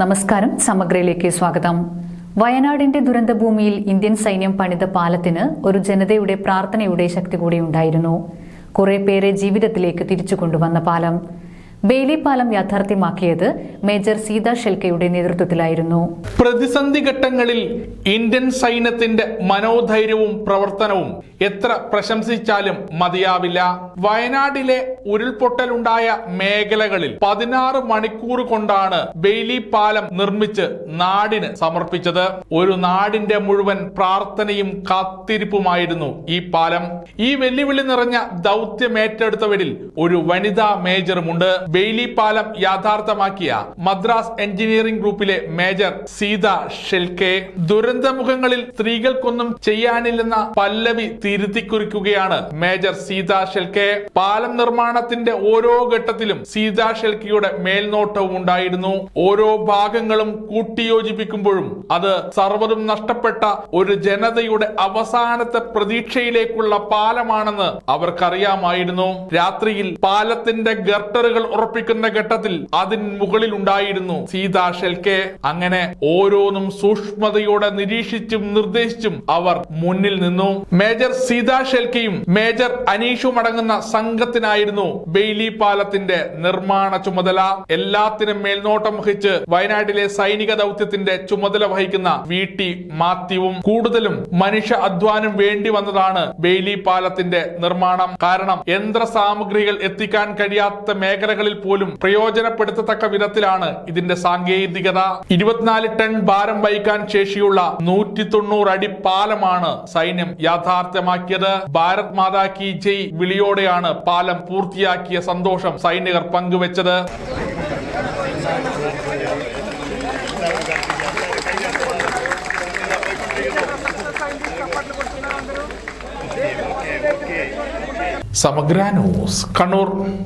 നമസ്കാരം. സമഗ്രയിലേക്ക് സ്വാഗതം. വയനാടിന്റെ ദുരന്തഭൂമിയിൽ ഇന്ത്യൻ സൈന്യം പണിത പാലത്തിന് ഒരു ജനതയുടെ പ്രാർത്ഥനയുടെ ശക്തി കൂടി ഉണ്ടായിരുന്നു. കുറെ പേരെ ജീവിതത്തിലേക്ക് തിരിച്ചു കൊണ്ടുവന്ന പാലം ബെയിലി പാലം യാഥാർത്ഥ്യമാക്കിയത് മേജർ സീത ഷെൽക്കയുടെ നേതൃത്വത്തിലായിരുന്നു. പ്രതിസന്ധി ഘട്ടങ്ങളിൽ ഇന്ത്യൻ സൈന്യത്തിന്റെ മനോധൈര്യവും പ്രവർത്തനവും എത്ര പ്രശംസിച്ചാലും മതിയാവില്ല. വയനാട്ടിലെ ഉരുൾപൊട്ടലുണ്ടായ മേഖലകളിൽ പതിനാറ് മണിക്കൂർ കൊണ്ടാണ് ബെയിലി പാലം നിർമ്മിച്ച് നാടിന് സമർപ്പിച്ചത്. ഒരു നാടിന്റെ മുഴുവൻ പ്രാർത്ഥനയും കാത്തിരിപ്പുമായിരുന്നു ഈ പാലം. ഈ വെല്ലുവിളി നിറഞ്ഞ ദൗത്യമേറ്റെടുത്തവരിൽ ഒരു വനിതാ മേജറുമുണ്ട്. ബെയിലി പാലം യാഥാർത്ഥ്യമാക്കിയ മദ്രാസ് എഞ്ചിനീയറിംഗ് ഗ്രൂപ്പിലെ മേജർ സീത ഷെൽക്കെ ദുരന്തമുഖങ്ങളിൽ സ്ത്രീകൾക്കൊന്നും ചെയ്യാനില്ലെന്ന പല്ലവി തിരുത്തിക്കുറിക്കുകയാണ് മേജർ സീത ഷെൽക്കെ. പാലം നിർമ്മാണത്തിന്റെ ഓരോ ഘട്ടത്തിലും സീത ഷെൽക്കയുടെ മേൽനോട്ടവും ഉണ്ടായിരുന്നു. ഓരോ ഭാഗങ്ങളും കൂട്ടിയോജിപ്പിക്കുമ്പോഴും അത് സർവതും നഷ്ടപ്പെട്ട ഒരു ജനതയുടെ അവസാനത്തെ പ്രതീക്ഷയിലേക്കുള്ള പാലമാണെന്ന് അവർക്കറിയാമായിരുന്നു. രാത്രിയിൽ പാലത്തിന്റെ ഗർട്ടറുകൾ ഉറപ്പിക്കുന്ന ഘട്ടത്തിൽ അതിന് മുകളിൽ ഉണ്ടായിരുന്നു. സീതാ ഷെൽക്കെ അങ്ങനെ ഓരോന്നും സൂക്ഷ്മതയോടെ നിരീക്ഷിച്ചും നിർദ്ദേശിച്ചും അവർ മുന്നിൽ നിന്നു. മേജർ സീതാ ഷെൽക്കെയും മേജർ അനീഷും അടങ്ങുന്ന സംഘത്തിനായിരുന്നു ബെയ്ലി പാലത്തിന്റെ നിർമ്മാണ ചുമതല. എല്ലാത്തിനും മേൽനോട്ടം വഹിച്ച് വയനാട്ടിലെ സൈനിക ദൗത്യത്തിന്റെ ചുമതല വഹിക്കുന്ന വി. ടി. മാത്യുവും കൂടുതലും മനുഷ്യ അധ്വാനം വേണ്ടി വന്നതാണ് ബെയ്ലി പാലത്തിന്റെ നിർമ്മാണം. കാരണം യന്ത്ര സാമഗ്രികൾ എത്തിക്കാൻ കഴിയാത്ത മേഖലകളിൽ പോലും പ്രയോജനപ്പെടുത്തത്തക്ക വിധത്തിലാണ് ഇതിന്റെ സാങ്കേതികത. ഇരുപത്തിനാല് ടൺ ഭാരം വഹിക്കാൻ ശേഷിയുള്ള നൂറ്റി തൊണ്ണൂറ് അടി പാലമാണ് സൈന്യം യാഥാർത്ഥ്യമാക്കിയത്. ഭാരത് മാതാ കി ജയ് വിളിയോടെയാണ് പാലം പൂർത്തിയാക്കിയ സന്തോഷം സൈനികർ പങ്കുവച്ചത്. സമഗ്ര ന്യൂസ് കണ്ണൂർ.